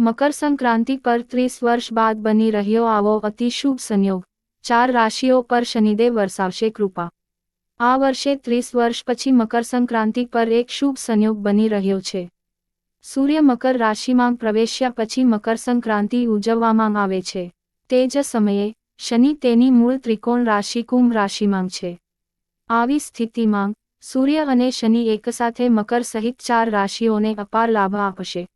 મકર સંક્રાંતિ પર ત્રીસ વર્ષ બાદ બની રહ્યો આવો અતિશુભ સંયોગ. ચાર રાશિઓ પર શનિદેવ વરસાવશે કૃપા. આ વર્ષે ત્રીસ વર્ષ પછી મકર સંક્રાંતિ પર એક શુભ સંયોગ બની રહ્યો છે. સૂર્ય મકર રાશિમાં પ્રવેશ્યા પછી મકર સંક્રાંતિ ઉજવવામાં આવે છે. તે જ સમયે, શનિ તેની મૂળ ત્રિકોણ રાશિ કુંભ રાશિમાં છે. આવી સ્થિતિમાં, સૂર્ય અને શનિ એકસાથે મકર સહિત ચાર રાશિઓને અપાર લાભ આપશે.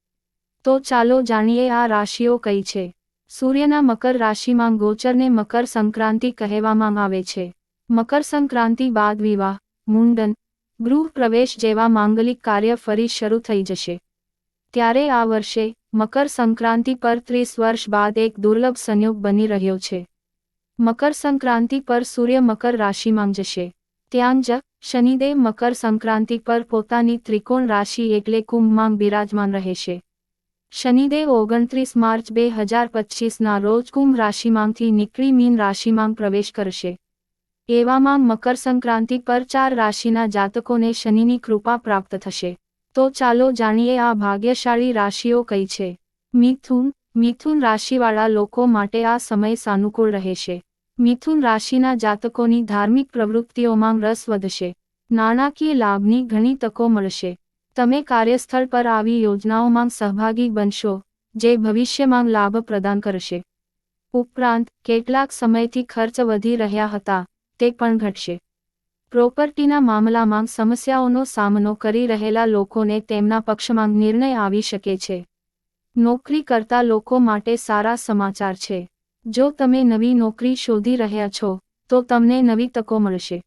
તો ચાલો જાણીએ આ રાશિઓ કઈ છે. સૂર્યના મકર રાશિમાં ગોચરને મકર સંક્રાંતિ કહેવામાં આવે છે. મકર સંક્રાંતિ બાદ વિવાહ, મુંડન, ગૃહ પ્રવેશ જેવા માંગલિક કાર્ય ફરી શરૂ થઈ જશે. ત્યારે આ વર્ષે મકર સંક્રાંતિ પર ત્રીસ વર્ષ બાદ એક દુર્લભ સંયોગ બની રહ્યો છે. મકર સંક્રાંતિ પર સૂર્ય મકર રાશિમાં જશે. ત્યાં જ શનિદેવ મકર સંક્રાંતિ પર પોતાની ત્રિકોણ રાશિ એટલે કુંભમાં બિરાજમાન રહેશે. શનિદેવ ઓગણત્રીસ માર્ચ બે હજાર પચીસના રોજ કુંભ રાશિમાંથી નીકળી મીન રાશિમાં પ્રવેશ કરશે. એવામાં મકર સંક્રાંતિ પર ચાર રાશિના જાતકોને શનિની કૃપા પ્રાપ્ત થશે. તો ચાલો જાણીએ આ ભાગ્યશાળી રાશિઓ કઈ છે. મિથુન મિથુન રાશિવાળા લોકો માટે આ સમય સાનુકૂળ રહેશે. મિથુન રાશિના જાતકોની ધાર્મિક પ્રવૃત્તિઓમાં રસ વધશે. નાણાકીય લાભની ઘણી તકો મળશે. તમે કાર્યસ્થળ પર આવી યોજનાઓમાં સહભાગી બનશો, જે ભવિષ્યમાં લાભ પ્રદાન કરશે. ઉપરાંત, કેટલાક સમયથી ખર્ચ વધી રહ્યા હતા, તે પણ ઘટશે. પ્રોપર્ટીના મામલામાં સમસ્યાઓનો સામનો કરી રહેલા લોકોને તેમના પક્ષમાં નિર્ણય આવી શકે છે. નોકરી કરતા લોકો માટે સારા સમાચાર છે. જો તમે નવી નોકરી શોધી રહ્યા છો, તો તમને નવી તકો મળશે.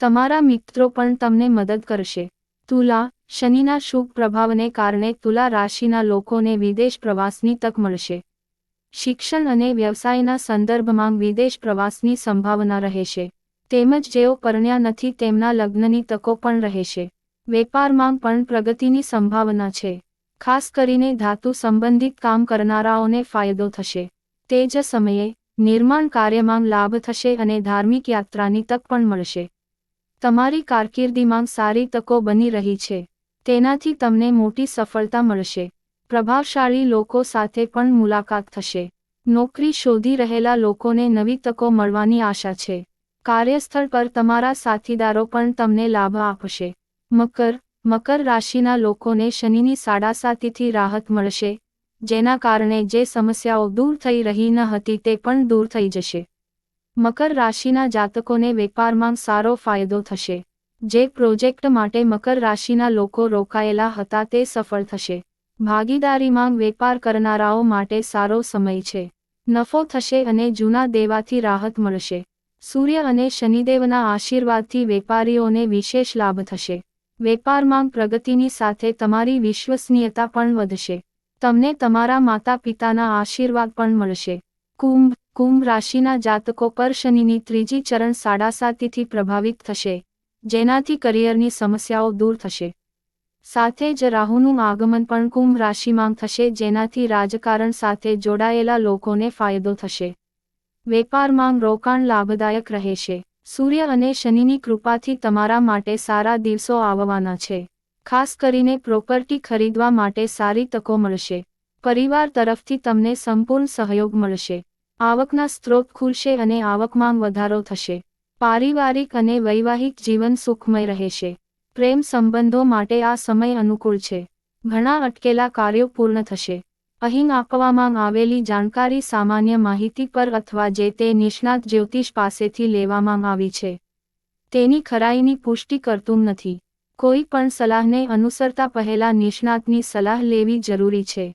તમારા મિત્રો પણ તમને મદદ કરશે. તુલા, શનિના શુભ પ્રભાવને કારણે તુલા રાશિના લોકોને વિદેશ પ્રવાસની તક મળશે. શિક્ષણ અને વ્યવસાયના સંદર્ભમાં વિદેશ પ્રવાસની સંભાવના રહેશે. તેમજ જેઓ પરણ્યા નથી તેમના લગ્નની તકો પણ રહેશે. વેપારમાં પણ પ્રગતિની સંભાવના છે. ખાસ કરીને ધાતુ સંબંધિત કામ કરનારાઓને ફાયદો થશે. તે જ સમયે, નિર્માણ કાર્યમાં લાભ થશે અને ધાર્મિક યાત્રાની તક પણ મળશે. તમારી કારકિર્દીમાં સારી તકો બની રહી છે. તેનાથી તમને મોટી સફળતા મળશે. પ્રભાવશાળી લોકો સાથે પણ મુલાકાત થશે. નોકરી શોધી રહેલા લોકોને નવી તકો મળવાની આશા છે. કાર્યસ્થળ પર તમારા સાથીદારો પણ તમને લાભ આપશે. મકર મકર રાશિના લોકોને શનિની સાડાસાતીથી રાહત મળશે, જેના કારણે જે સમસ્યાઓ દૂર થઈ રહી ન હતી તે પણ દૂર થઈ જશે. મકર રાશિના જાતકોને વેપારમાં સારો ફાયદો થશે. જે પ્રોજેક્ટ માટે મકર રાશિના લોકો રોકાયેલા હતા તે સફળ થશે. ભાગીદારીમાં વેપાર કરનારાઓ માટે સારો સમય છે. નફો થશે અને જૂના દેવાથી રાહત મળશે. સૂર્ય અને શનિદેવના આશીર્વાદથી વેપારીઓને વિશેષ લાભ થશે. વેપારમાં પ્રગતિની સાથે તમારી વિશ્વસનીયતા પણ વધશે. તમને તમારા માતા પિતાના આશીર્વાદ પણ મળશે. કુંભ કુંભ રાશિના જાતકો પર શનિની ત્રીજી ચરણ સાડા સાતીથી પ્રભાવિત થશે, જેનાથી કરિયરની સમસ્યાઓ દૂર થશે. સાથે જ રાહુનું આગમન પણ કુંભ રાશિમાં થશે, જેનાથી રાજકારણ સાથે જોડાયેલા લોકોને ફાયદો થશે. વેપારમાં રોકાણ લાભદાયક રહેશે. સૂર્ય અને શનિની કૃપાથી તમારા માટે સારા દિવસો આવવાના છે. ખાસ કરીને પ્રોપર્ટી ખરીદવા માટે સારી તકો મળશે. પરિવાર તરફથી તમને સંપૂર્ણ સહયોગ મળશે. આવકના સ્ત્રોત ખુલશે અને આવકમાં વધારો થશે. પારિવારિક અને વૈવાહિક જીવન સુખમય રહેશે. પ્રેમ સંબંધો માટે આ સમય અનુકૂળ છે. ઘણા અટકેલા કાર્યો પૂર્ણ થશે. અહીં આપવામાં આવેલી જાણકારી સામાન્ય માહિતી પર અથવા જે તે નિષ્ણાત જ્યોતિષ પાસેથી લેવામાં આવી છે. તેની ખરાઈની પુષ્ટિ કરતું નથી. કોઈ પણ સલાહને અનુસરતા પહેલા નિષ્ણાતની સલાહ લેવી જરૂરી છે.